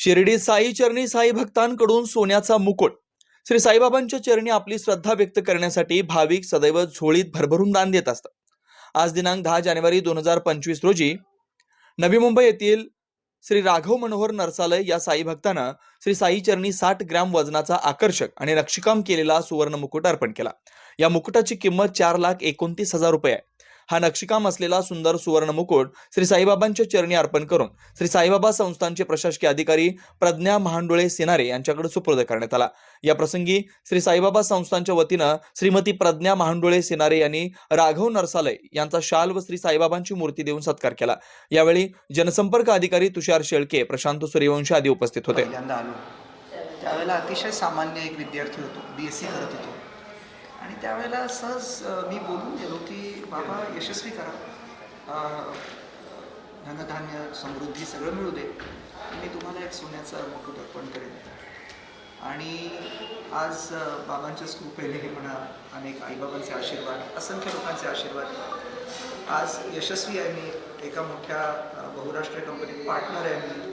शिर्डी साई चरणी साई भक्तांकडून सोन्याचा मुकुट. श्री साईबाबांच्या चरणी आपली श्रद्धा व्यक्त करण्यासाठी भाविक सदैव झोळीत भरभरून दान देत असतात. आज दिनांक दहा जानेवारी दोन हजार पंचवीस रोजी नवी मुंबई येथील श्री राघव मनोहर नरसालय या साई भक्तानं श्री साई चरणी साठ ग्रॅम वजनाचा आकर्षक आणि नक्षीकाम केलेला सुवर्ण मुकुट अर्पण केला. या मुकुटाची किंमत चार लाख एकोणतीस हजार रुपये आहे. हा नक्षीकाम असलेला सुंदर सुवर्ण मुकुट श्री साईबाबांच्या चरणी अर्पण करून श्री साईबाबा संस्थानचे प्रशासकीय अधिकारी प्रज्ञा महांडोळे सिनारे यांच्याकडे सुपूर्द करण्यात आला. या प्रसंगी श्री साईबाबा संस्थानच्या वतीनं श्रीमती प्रज्ञा महांडोळे सिनारे यांनी राघव नरसालय यांचा शाल व श्री साईबाबांची मूर्ती देऊन सत्कार केला. यावेळी जनसंपर्क अधिकारी तुषार शेळके प्रशांत सूर्यवंशी आदी उपस्थित होते. त्यावेळेला अतिशय सामान्य एक विद्यार्थी होतो बी एस सी करत होतो. आणि त्यावेळेला सहज मी बोलून गेलो की बाबा यशस्वी करा. धनधान्य समृद्धी सगळं मिळू दे. मी तुम्हाला एक सोन्याचा मुकुट अर्पण करेन. आणि आज बाबांच्या कृपेने हे म्हणा अनेक आईबाबांचे आशीर्वाद असंख्य लोकांचे आशीर्वाद. आज यशस्वी आहे मी. एका मोठ्या बहुराष्ट्रीय कंपनीत पार्टनर आहे मी.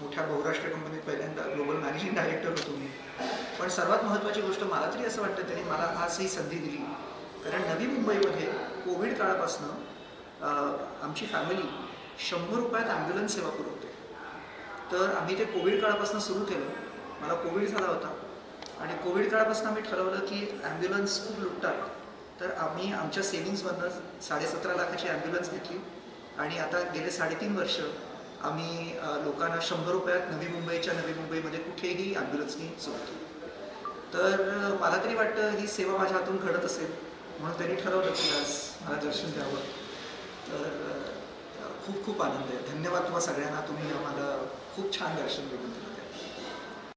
मोठ्या बहुराष्ट्रीय कंपनीत पहिल्यांदा ग्लोबल मॅनेजिंग डायरेक्टर होतो मी. पण सर्वात महत्त्वाची गोष्ट मला तरी असं वाटतं त्यांनी मला आज ही संधी दिली. कारण नवी मुंबईमध्ये कोविड काळापासनं आमची फॅमिली शंभर रुपयात ॲम्ब्युलन्स सेवा पुरवते तर आम्ही ते कोविड काळापासून सुरू केलं. मला कोविड झाला होता. आणि कोविड काळापासून आम्ही ठरवलं की ॲम्ब्युलन्स खूप लुटतात. तर आम्ही आमच्या सेव्हिंग्समधनं साडेसतरा लाखाची ॲम्ब्युलन्स घेतली. आणि आता गेले साडेतीन वर्ष आम्ही लोकांना शंभर रुपयात नवी मुंबईच्या नवी मुंबईमध्ये कुठेही ॲम्ब्युलन्सनी सोडतो. तर मला तरी वाटतं ही सेवा माझ्या हातून घडत असेल. म्हणून त्यांनी ठरवलं की आज मला दर्शन द्यावं. तर खूप खूप आनंद आहे. धन्यवाद तुम्हा सगळ्यांना. तुम्ही आम्हाला खूप छान दर्शन मिळून दिलं.